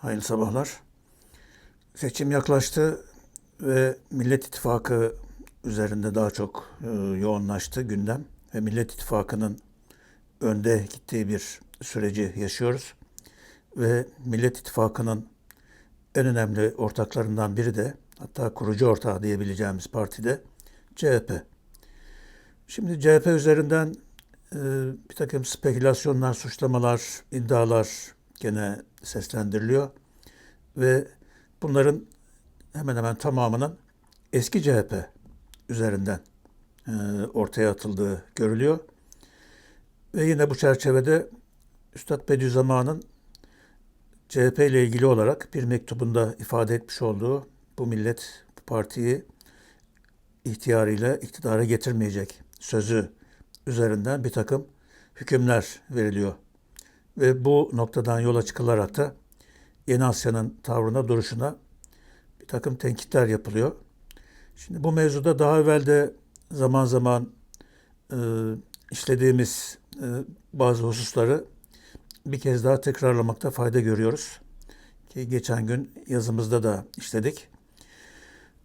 Hayırlı sabahlar. Seçim yaklaştı ve Millet İttifakı üzerinde daha çok e, yoğunlaştı gündem ve Millet İttifakı'nın önde gittiği bir süreci yaşıyoruz. Ve Millet İttifakı'nın en önemli ortaklarından biri de hatta kurucu ortağı diyebileceğimiz parti de CHP. Şimdi CHP üzerinden e, bir takım spekülasyonlar, suçlamalar, iddialar gene seslendiriliyor. Ve bunların hemen hemen tamamının eski CHP üzerinden e, ortaya atıldığı görülüyor. Ve yine bu çerçevede Üstad Bediüzzaman'ın CHP ile ilgili olarak bir mektubunda ifade etmiş olduğu bu millet bu partiyi ihtiyarıyla iktidara getirmeyecek sözü üzerinden bir takım hükümler veriliyor. Ve bu noktadan yola çıkılarak da Yeni Asya'nın tavrına, duruşuna bir takım tenkitler yapılıyor. Şimdi bu mevzuda daha evvel de zaman zaman e, işlediğimiz e, bazı hususları bir kez daha tekrarlamakta fayda görüyoruz. Ki geçen gün yazımızda da işledik.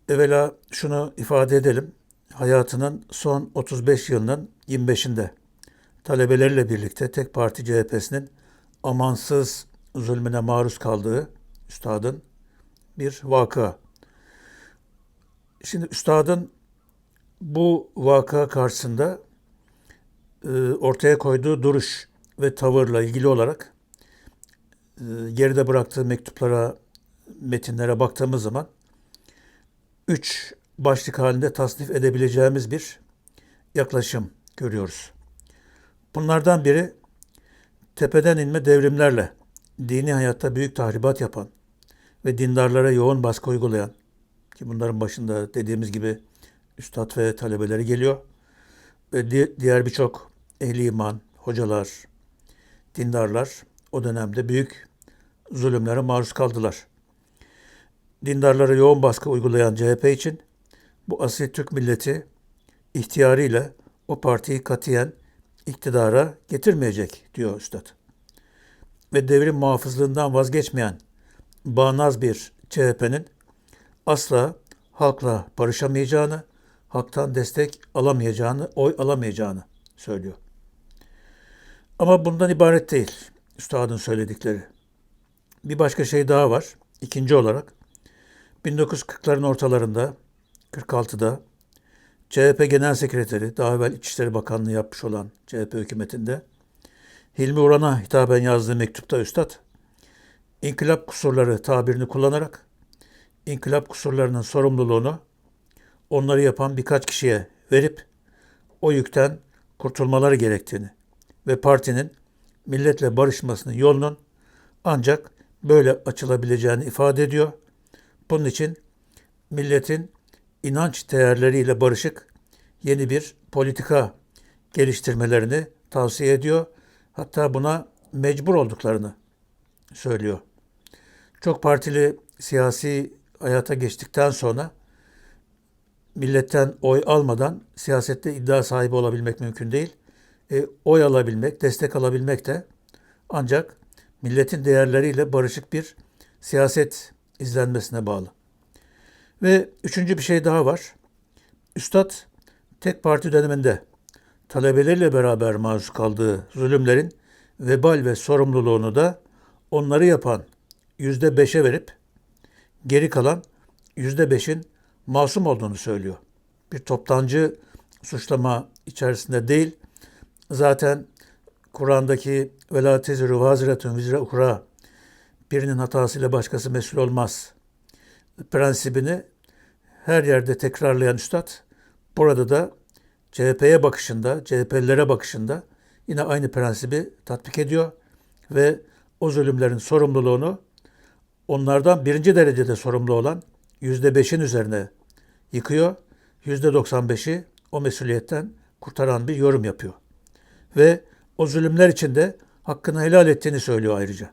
Evvela şunu ifade edelim. Hayatının son 35 yılının 25'inde talebeleriyle birlikte tek parti CHP'sinin amansız zulmüne maruz kaldığı üstadın bir vaka. Şimdi üstadın bu vaka karşısında e, ortaya koyduğu duruş ve tavırla ilgili olarak e, geride bıraktığı mektuplara, metinlere baktığımız zaman üç başlık halinde tasnif edebileceğimiz bir yaklaşım görüyoruz. Bunlardan biri tepeden inme devrimlerle dini hayatta büyük tahribat yapan ve dindarlara yoğun baskı uygulayan ki bunların başında dediğimiz gibi üstad ve talebeleri geliyor ve di- diğer birçok ehli iman, hocalar, dindarlar o dönemde büyük zulümlere maruz kaldılar. Dindarlara yoğun baskı uygulayan CHP için bu asil Türk milleti ihtiyarıyla o partiyi katiyen iktidara getirmeyecek diyor Üstad. Ve devrim muhafızlığından vazgeçmeyen bağnaz bir CHP'nin asla halkla barışamayacağını, halktan destek alamayacağını, oy alamayacağını söylüyor. Ama bundan ibaret değil üstadın söyledikleri. Bir başka şey daha var. İkinci olarak 1940'ların ortalarında 46'da CHP Genel Sekreteri, daha evvel İçişleri Bakanlığı yapmış olan CHP hükümetinde Hilmi Uran'a hitaben yazdığı mektupta Üstad, inkılap kusurları tabirini kullanarak inkılap kusurlarının sorumluluğunu onları yapan birkaç kişiye verip o yükten kurtulmaları gerektiğini ve partinin milletle barışmasının yolunun ancak böyle açılabileceğini ifade ediyor. Bunun için milletin inanç değerleriyle barışık yeni bir politika geliştirmelerini tavsiye ediyor. Hatta buna mecbur olduklarını söylüyor. Çok partili siyasi hayata geçtikten sonra milletten oy almadan siyasette iddia sahibi olabilmek mümkün değil. E, oy alabilmek, destek alabilmek de ancak milletin değerleriyle barışık bir siyaset izlenmesine bağlı. Ve üçüncü bir şey daha var. Üstad tek parti döneminde talebeleriyle beraber maruz kaldığı zulümlerin vebal ve sorumluluğunu da onları yapan yüzde beşe verip geri kalan yüzde beşin masum olduğunu söylüyor. Bir toptancı suçlama içerisinde değil. Zaten Kur'an'daki ve la teziru vaziretun vizre uhra birinin hatasıyla başkası mesul olmaz prensibini her yerde tekrarlayan üstad burada da CHP'ye bakışında, CHP'lilere bakışında yine aynı prensibi tatbik ediyor ve o zulümlerin sorumluluğunu onlardan birinci derecede sorumlu olan yüzde beşin üzerine yıkıyor. Yüzde doksan beşi o mesuliyetten kurtaran bir yorum yapıyor. Ve o zulümler içinde hakkını helal ettiğini söylüyor ayrıca.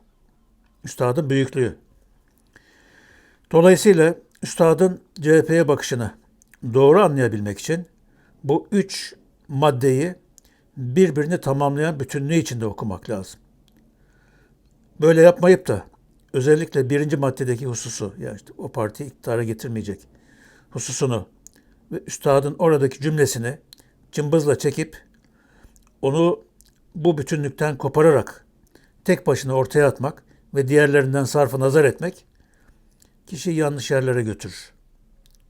Üstadın büyüklüğü. Dolayısıyla üstadın CHP'ye bakışını doğru anlayabilmek için bu üç maddeyi birbirini tamamlayan bütünlüğü içinde okumak lazım. Böyle yapmayıp da özellikle birinci maddedeki hususu, yani işte o partiyi iktidara getirmeyecek hususunu ve üstadın oradaki cümlesini cımbızla çekip onu bu bütünlükten kopararak tek başına ortaya atmak ve diğerlerinden sarfı nazar etmek kişiyi yanlış yerlere götürür.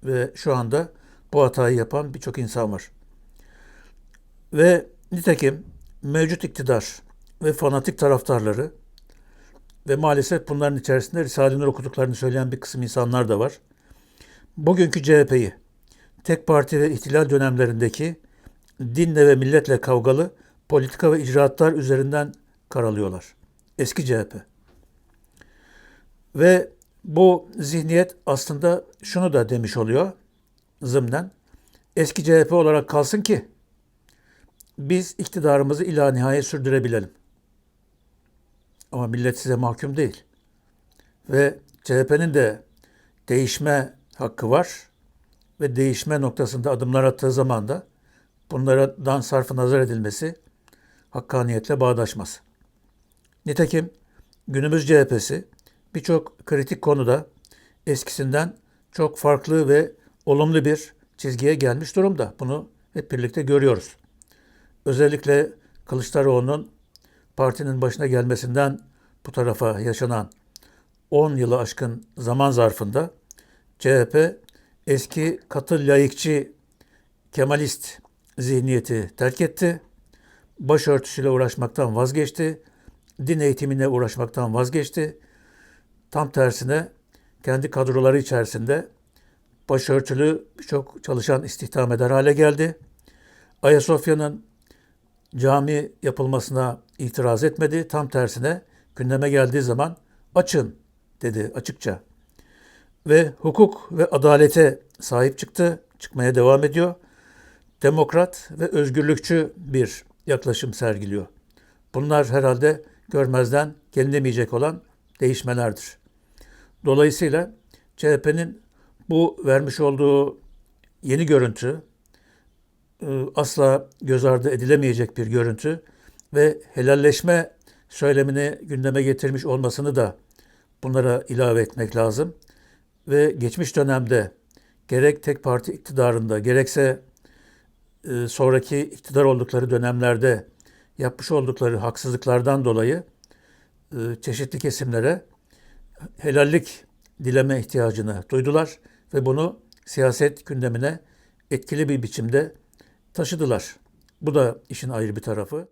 Ve şu anda bu hatayı yapan birçok insan var. Ve nitekim mevcut iktidar ve fanatik taraftarları ve maalesef bunların içerisinde Risale-i Nur okuduklarını söyleyen bir kısım insanlar da var. Bugünkü CHP'yi tek parti ve ihtilal dönemlerindeki dinle ve milletle kavgalı politika ve icraatlar üzerinden karalıyorlar. Eski CHP. Ve bu zihniyet aslında şunu da demiş oluyor zımnen. Eski CHP olarak kalsın ki biz iktidarımızı ila nihayet sürdürebilelim. Ama millet size mahkum değil. Ve CHP'nin de değişme hakkı var ve değişme noktasında adımlar attığı zaman da bunlardan sarfı nazar edilmesi hakkaniyetle bağdaşmaz. Nitekim günümüz CHP'si birçok kritik konuda eskisinden çok farklı ve olumlu bir çizgiye gelmiş durumda. Bunu hep birlikte görüyoruz. Özellikle Kılıçdaroğlu'nun partinin başına gelmesinden bu tarafa yaşanan 10 yılı aşkın zaman zarfında CHP eski katı layıkçı Kemalist zihniyeti terk etti. Başörtüsüyle uğraşmaktan vazgeçti. Din eğitimine uğraşmaktan vazgeçti. Tam tersine kendi kadroları içerisinde başörtülü birçok çalışan istihdam eder hale geldi. Ayasofya'nın cami yapılmasına itiraz etmedi. Tam tersine gündeme geldiği zaman açın dedi açıkça. Ve hukuk ve adalete sahip çıktı, çıkmaya devam ediyor. Demokrat ve özgürlükçü bir yaklaşım sergiliyor. Bunlar herhalde görmezden gelinemeyecek olan değişmelerdir. Dolayısıyla CHP'nin bu vermiş olduğu yeni görüntü e, asla göz ardı edilemeyecek bir görüntü ve helalleşme söylemini gündeme getirmiş olmasını da bunlara ilave etmek lazım. Ve geçmiş dönemde gerek tek parti iktidarında gerekse e, sonraki iktidar oldukları dönemlerde yapmış oldukları haksızlıklardan dolayı e, çeşitli kesimlere helallik dileme ihtiyacını duydular ve bunu siyaset gündemine etkili bir biçimde taşıdılar. Bu da işin ayrı bir tarafı.